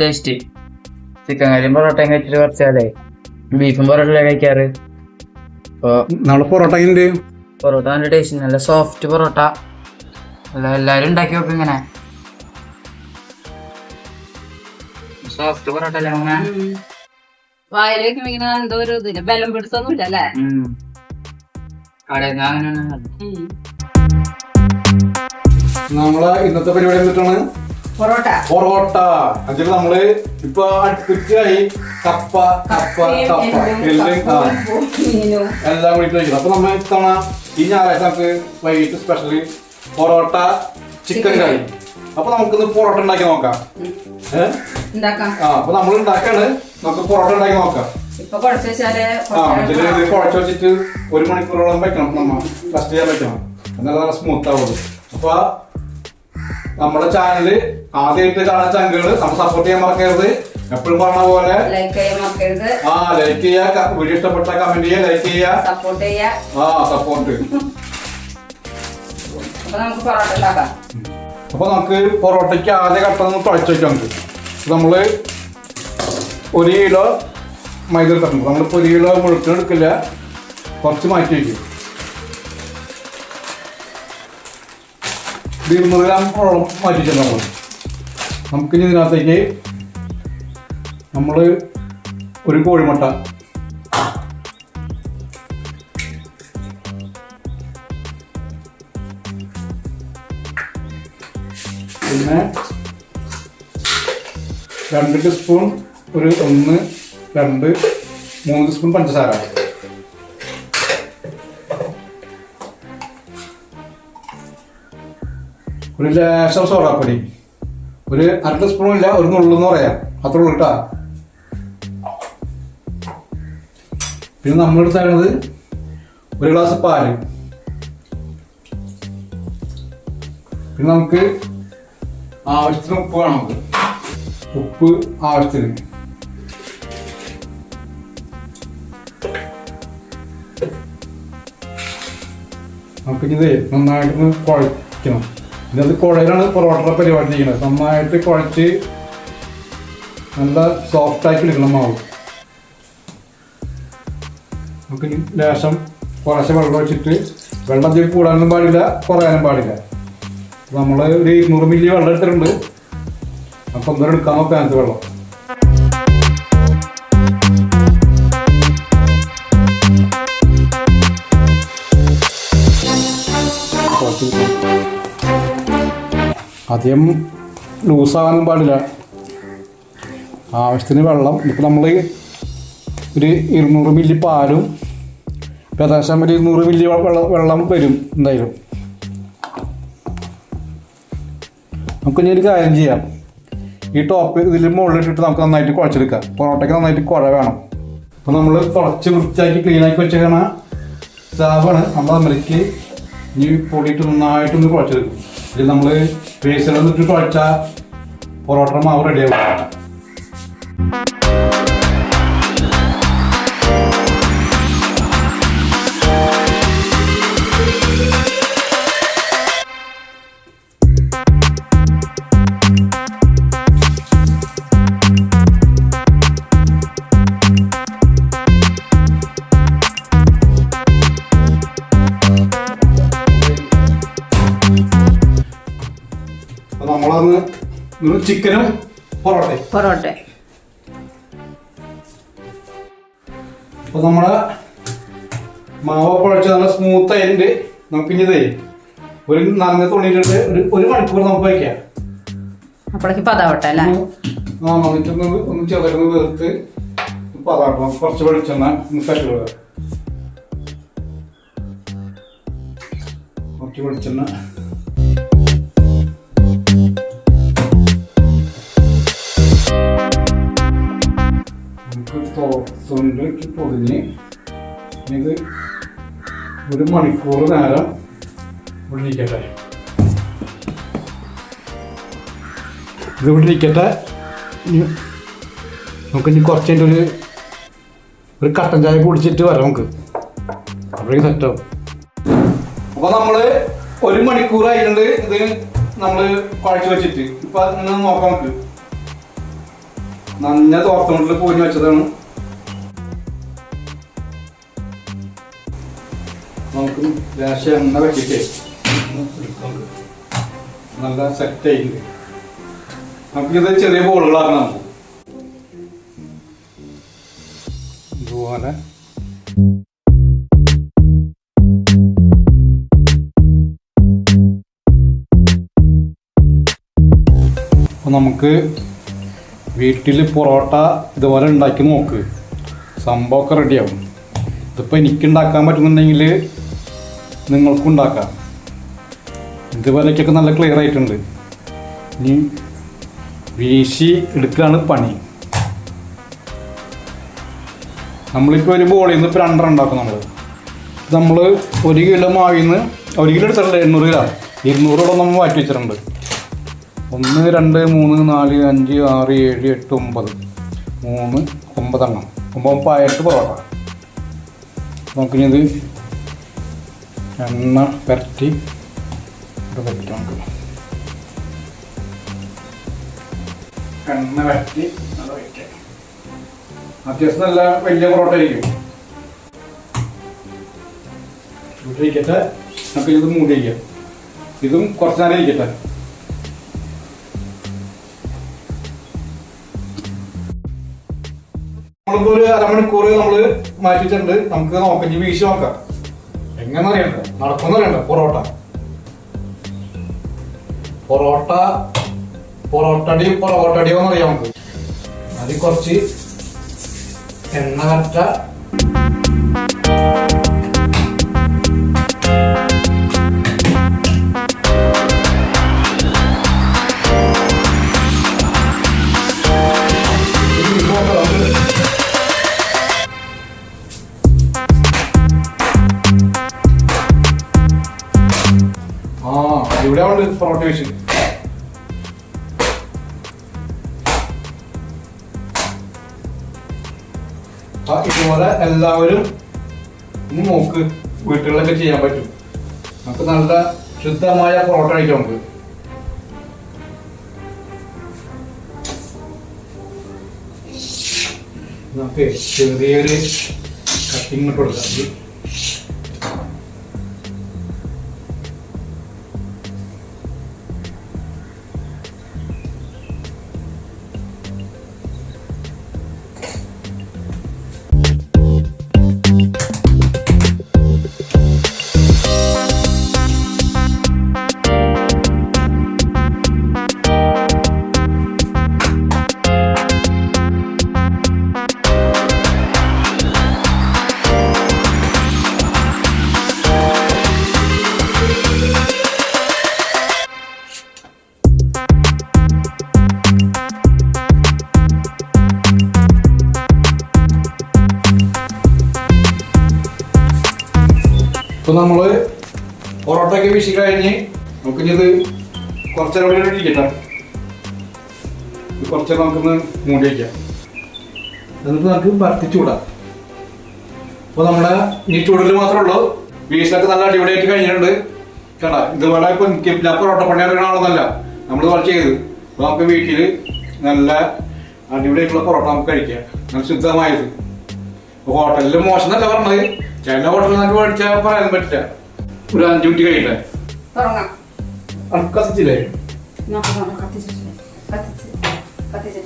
Taste chicken കറിയും പൊറോട്ടയും കഴിച്ചിട്ട് കുറച്ചാലേ ബീഫും പൊറോട്ടയിലെ കഴിക്കാറ്. നമ്മളെ പൊറോട്ട പൊറോട്ട നല്ല ടേസ്റ്റ് നല്ല സോഫ്റ്റ് പൊറോട്ട. അല്ല എല്ലാരും ഉണ്ടാക്കി നോക്കും ഇങ്ങനെ. സോഫ്റ്റ് പൊറോട്ട അല്ലേ വായിലേക്ക് ഇങ്ങനെ എന്തോ ഒരു ഇതില്ല ബലം പിടിച്ചൊന്നുമില്ല അല്ലേ? കടയിൽ നിന്ന് അങ്ങനെയാണ് നമ്മളെ ഇന്നത്തെ പരിപാടി എന്നിട്ടാണ് പൊറോട്ട. പൊറോട്ട. എന്നിട്ട് നമ്മൾ ഇപ്പൊ അടുപ്പിച്ചായി കപ്പ കപ്പ കപ്പ എല്ലാം എല്ലാം കൂടി കഴിക്കണം അപ്പൊ നമ്മൾ ഇത്തവണ ഈ ഞായറാഴ്ച നമുക്ക് വൈകിട്ട് സ്പെഷ്യൽ പൊറോട്ട ചിക്കൻ കറി. അപ്പൊ നമുക്കിന്ന് പൊറോട്ട ഉണ്ടാക്കി നോക്കാം. ഏഹ് ആ അപ്പൊ നമ്മൾ ഉണ്ടാക്കാണ്. നമുക്ക് പൊറോട്ട ഉണ്ടാക്കി നോക്കാം. കുഴച്ച് വെച്ചിട്ട് ഒരു മണിക്കൂറോളം വെക്കണം നമ്മ ഫസ്റ്റ് ചെയ്യാൻ വെക്കണം എന്നാലും സ്മൂത്ത് ആവുള്ളൂ. അപ്പൊ നമ്മുടെ ചാനൽ ആദ്യമായിട്ട് കാണാൻ ചങ്കുകൾ നമ്മൾ സപ്പോർട്ട് ചെയ്യാൻ മറക്കരുത്. എപ്പോഴും പറഞ്ഞ പോലെ ലൈക്ക് ചെയ്യാൻ മറക്കരുത്. ആ ലൈക്ക് ചെയ്യുക. വീഡിയോ ഇഷ്ടപ്പെട്ട കമന്റ് ചെയ്യുക ലൈക്ക് ചെയ്യുക. സപ്പോർട്ട് ചെയ്യാ ആ സപ്പോർട്ട് അപ്പൊ നമുക്ക് പൊറോട്ട ഉണ്ടാക്കാം. അപ്പൊ നമുക്ക് പൊറോട്ടയ്ക്ക് ആദ്യ ഘട്ടം ഒന്ന് വെക്കാം നമുക്ക്. നമ്മൾ ഒരു കിലോ മൈദ എടുത്തിട്ടുണ്ട്. നമ്മളിപ്പോൾ ഒരു കിലോ മുഴുക്കൻ എടുക്കില്ല. കുറച്ച് മാറ്റി വയ്ക്കും ഇരുന്നൂറ് വെള്ളം മാറ്റി വെച്ചിട്ടുണ്ട് നമ്മൾ നമുക്കിനി ഇതിനകത്തേക്ക് നമ്മൾ ഒരു കോഴിമുട്ട. പിന്നെ രണ്ട് ടീസ്പൂൺ ഒരു ഒന്ന് രണ്ട് മൂന്ന് ടീസ്പൂൺ പഞ്ചസാര. ഒരു ലേശം സോഡാപ്പൊടി ഒരു അര ടീസ്പൂൺ ഇല്ല ഒരു നുള്ളെന്ന് പറയാം. അത്ര ഉള്ളു കേട്ടാ പിന്നെ നമ്മൾ ഒരു ഗ്ലാസ് പാൽ. പിന്നെ നമുക്ക് ആവശ്യത്തിന് ഉപ്പ് വേണം ഉപ്പ് ആവശ്യത്തിന്. നമുക്ക് ഇത് നന്നായിട്ടൊന്ന് കുഴയ്ക്കണം. ഇതിനകത്ത് കുഴയിലാണ് പൊറോട്ട പരിപാടി ചെയ്യുന്നത്. നന്നായിട്ട് കുഴച്ച് നല്ല സോഫ്റ്റ് ആക്കി എടുക്കണം മാവ്. നമുക്ക് ലേശം കുറച്ച് വെള്ളം ഒഴിച്ചിട്ട് വെള്ളം ചെടി കൂടാനും പാടില്ല കുറയാനും പാടില്ല. നമ്മൾ ഒരു ഇരുന്നൂറ് മില്ലി വെള്ളം എടുത്തിട്ടുണ്ട്. അപ്പം നോക്കാം അതിനകത്ത് വെള്ളം? അധികം ലൂസാകാനും പാടില്ല. ആവശ്യത്തിന് വെള്ളം ഇപ്പം നമ്മൾ ഒരു ഇരുന്നൂറ് മില്ലി പാലും ഏകദേശം ഒരു ഇരുന്നൂറ് മില്ലി വെള്ളം വരും എന്തായാലും. നമുക്ക് ഇനി ഒരു കാര്യം ചെയ്യാം. ഈ ടോപ്പ് ഇതിൽ മുകളിലിട്ടിട്ട് നമുക്ക് നന്നായിട്ട് കുഴച്ചെടുക്കാം. പൊറോട്ടയ്ക്ക് നന്നായിട്ട് കുഴ വേണം. അപ്പോൾ നമ്മൾ കുറച്ച് വൃത്തിയാക്കി ക്ലീനാക്കി വെച്ചേക്കണ ചാവാണ്. നമ്മൾ അമ്മയ്ക്ക് ഇനി പൊടിയിട്ട് നന്നായിട്ടൊന്ന് കുഴച്ചെടുക്കും. ഇതിൽ നമ്മൾ പേസിലൊന്നിട്ട് കുഴച്ച പൊറോട്ട മാവ് റെഡിയാവും നമ്മളന്ന് ചിക്കനും പൊറോട്ടയും പൊറോട്ട. അപ്പൊ നമ്മുടെ മാവ് കുഴച്ച് നല്ല സ്മൂത്ത് ആയിട്ട് നമുക്ക് ഇനി തരും ഒരു നനഞ്ഞ തുണിയിലിട്ട് ഒരു ഒരു മണിക്കൂർ നമുക്ക് വയ്ക്കാം. അപ്പോഴേക്ക് പതാവട്ടെ അല്ലേ? ആ ഒന്ന് പതാക്കണം കുറച്ച് വെളിച്ചെണ്ണ ഒന്ന് കട്ടി വിടുക കുറച്ച് വെളിച്ചെണ്ണ പൊതിഞ്ഞ് ഇത് ഒരു മണിക്കൂർ നേരം ഉള്ളിരിക്കട്ടെ ഇത് ഉള്ളിരിക്കട്ടെ നമുക്ക് ഇനി കുറച്ച് കഴിഞ്ഞിട്ട് ഒരു ഒരു കട്ടൻ ചായ കുടിച്ചിട്ട് വരാം നമുക്ക്. അപ്പോഴേക്കും സെറ്റാവും അപ്പോൾ നമ്മൾ ഒരു മണിക്കൂർ മണിക്കൂറായിട്ടുണ്ട് ഇത് നമ്മൾ കുഴച്ച് വെച്ചിട്ട്. ഇപ്പം നോക്കാം നമുക്ക്. നന്ന തോർത്തുകൊണ്ടിൽ പോയി വെച്ചതാണ്. നമുക്ക് രാശി എണ്ണ വെച്ചിട്ട് നല്ല സെറ്റ് ആയിട്ടുണ്ട് നമുക്കിത് ചെറിയ ബോളുകളാക്കണം നമുക്ക്. ഇതുപോലെ. അപ്പോൾ നമുക്ക് വീട്ടിൽ പൊറോട്ട ഇതുപോലെ ഉണ്ടാക്കി നോക്ക്. സംഭവമൊക്കെ റെഡിയാവും ഇതിപ്പോൾ എനിക്ക് ഉണ്ടാക്കാൻ പറ്റുന്നുണ്ടെങ്കിൽ നിങ്ങൾക്കും ഉണ്ടാക്കാം ഇതുപോലെയൊക്കെ നല്ല ക്ലിയർ ആയിട്ടുണ്ട്. ഇനി വീശി എടുക്കുകയാണ് പണി. നമ്മളിപ്പോൾ ഒരു ബോളിൽ നിന്ന് ഇപ്പോൾ രണ്ടെണ്ണം ഉണ്ടാക്കും നമ്മൾ നമ്മൾ ഒരു കിലോ മാവിൽ നിന്ന് ഒരു കിലോ എടുത്തിട്ടുണ്ട് എണ്ണൂറ് ഗ്രാം. ഇരുന്നൂറോളം നമ്മൾ മാറ്റി വെച്ചിട്ടുണ്ട്. ഒന്ന് രണ്ട് മൂന്ന് നാല് അഞ്ച് ആറ് ഏഴ് എട്ട് ഒമ്പത്. മൂന്ന് ഒമ്പതെണ്ണം. ഒമ്പത് പായട്ട് പൊറോട്ട നമുക്കിനി ഇത് എണ്ണ പുരട്ടി ഇവിടെ പറ്റും നമുക്ക്. എണ്ണ വരട്ടി അത് വയ്ക്കാം അത്യാവശ്യം നല്ല വലിയ പൊറോട്ട ആയിരിക്കും. ഇരിക്കട്ടെ. നമുക്ക് ഇത് മൂടി വയ്ക്കാം ഇതും കുറച്ച് നേരം ഇരിക്കട്ടെ. നമ്മളിപ്പോ ഒരു അരമണിക്കൂർ നമ്മൾ മാറ്റിയിട്ടുണ്ട്. നമുക്ക് നോക്കാം. വീശി നോക്കാം. എങ്ങനെ അറിയണ്ട നടക്കുന്ന അറിയണ്ട പൊറോട്ട. പൊറോട്ട പൊറോട്ടടി പൊറോട്ടടിയോ എന്നറിയാം നമുക്ക്. അതിൽ കുറച്ച് എണ്ണ കറ്റ ആ ഇതുപോലെ എല്ലാവരും ഇനി നോക്ക് വീട്ടുകളിലൊക്കെ ചെയ്യാൻ പറ്റും. നമുക്ക് നല്ല ശുദ്ധമായ പൊറോട്ട കഴിക്കാം നമുക്ക്. നമുക്ക് ചെറിയൊരു കട്ടിങ് ഇട്ട് കൊടുക്കാം. ഇപ്പൊ നമ്മൾ പൊറോട്ടയൊക്കെ വീശി കഴിഞ്ഞ് നമുക്ക് ഇനി ഇത് കുറച്ചേരം കൂടി ഇരിക്കട്ടെ കുറച്ചേരം നമുക്കൊന്ന് മൂടി വയ്ക്കാം എന്നിട്ട് നമുക്ക് ഭർത്തിച്ചു വിടാം അപ്പൊ നമ്മുടെ ഈ ചൂടിൽ മാത്രമേ ഉള്ളൂ. വീശിലൊക്കെ നല്ല അടിപൊളിയായിട്ട് കഴിഞ്ഞിട്ടുണ്ട്. കണ്ട? ഇതുപോലെ ഇപ്പൊ ഞാൻ പൊറോട്ട പണി ആളൊന്നല്ല നമ്മൾ കുറച്ച് ചെയ്ത്. അപ്പൊ നമുക്ക് വീട്ടിൽ നല്ല അടിപൊളിയായിട്ടുള്ള പൊറോട്ട നമുക്ക് കഴിക്കാം. നല്ല ശുദ്ധമായത്. ഹോട്ടലിൽ മോശം എന്നല്ല പറഞ്ഞത്. ചില ഹോട്ടലിൽ നിന്നൊക്കെ മേടിച്ചാൽ പറയാൻ പറ്റില്ല. ഒരു അഞ്ചു മിനിറ്റ് കഴിയില്ലേ? തുടങ്ങാം അനക്ക് കത്തിച്ചില്ലേ? നോക്കാം കത്തിച്ചിട്ടുണ്ട്. കത്തിച്ച്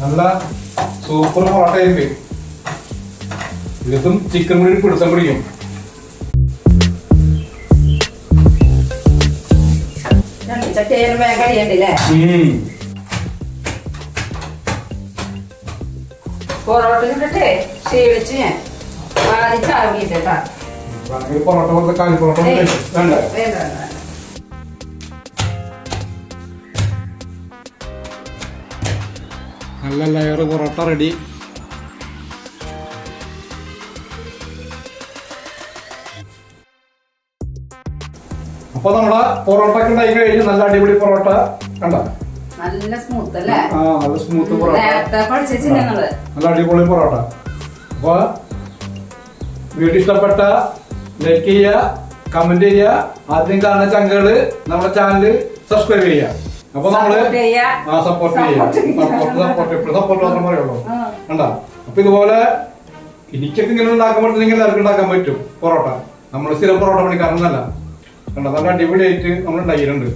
നല്ല സൂപ്പർ പൊറോട്ട ആയിരിക്കും ഇതും ചിക്കൻ കൂടി പിടുത്തം പിടിക്കും. ചക്കയും വേഗം കഴിയണ്ടല്ലേ. പൊറോട്ട കിട്ടട്ടെ ക്ഷീണിച്ച് ഞാൻ ചാവിട്ടാ വേണമെങ്കിൽ പൊറോട്ട പോലത്തെ കാലി പൊറോട്ട വേണ്ട വേണ്ട. നല്ല ലെയർ പൊറോട്ട റെഡി അപ്പൊ നമ്മളെ പൊറോട്ട ഒക്കെ ഉണ്ടായി കഴിഞ്ഞു. നല്ല അടിപൊളി പൊറോട്ട. കണ്ട? നല്ല സ്മൂത്ത് അല്ലേ? ആ നല്ല സ്മൂത്ത് പൊറോട്ട. നല്ല അടിപൊളി പൊറോട്ട. അപ്പൊ വീഡിയോ ഇഷ്ടപ്പെട്ട ലൈക്ക് ചെയ്യുക കമന്റ് ചെയ്യുക. ആദ്യം കാണുന്ന ചങ്കകൾ നമ്മുടെ ചാനൽ സബ്സ്ക്രൈബ് ചെയ്യുക. അപ്പൊ നമ്മൾ. ആ സപ്പോർട്ട് ചെയ്യാ. സപ്പോർട്ട് സപ്പോർട്ട് എപ്പോഴും സപ്പോർട്ട് മാത്രം പറയുള്ളൂ ആ. കണ്ട? അപ്പൊ ഇതുപോലെ എനിക്കൊക്കെ ഇങ്ങനെ ഉണ്ടാക്കുമ്പോഴത്തേക്ക് എല്ലാവർക്കും ഉണ്ടാക്കാൻ പറ്റും. പൊറോട്ട. നമ്മൾ സ്ഥിരം പൊറോട്ട പണിക്കാരനല്ല കണ്ടോ? നല്ല അടിപൊളിയായിട്ട് നമ്മൾ ഉണ്ടാക്കിയിട്ടുണ്ട്.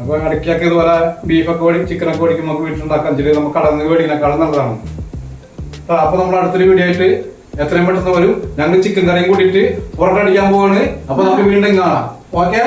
അപ്പൊ ഇടയ്ക്കൊക്കെ ഇതുപോലെ ബീഫൊക്കെ ഓടി ചിക്കനൊക്കെ ഓടിക്കുമ്പോൾ നമുക്ക് വീട്ടിലുണ്ടാക്കാൻ ചെറിയ നമുക്ക് കടന്ന് മേടിക്കുന്നേക്കാളും നല്ലതാണ്. അപ്പൊ നമ്മൾ അടുത്തൊരു വീഡിയോ ആയിട്ട് എത്രയും പെട്ടെന്ന് വരും. ഞങ്ങൾ ചിക്കൻ കറിയും കൂട്ടിയിട്ട് പൊറോട്ട അടിക്കാൻ പോവാണ്. അപ്പൊ നമുക്ക് വീണ്ടും കാണാം. ഓക്കെ?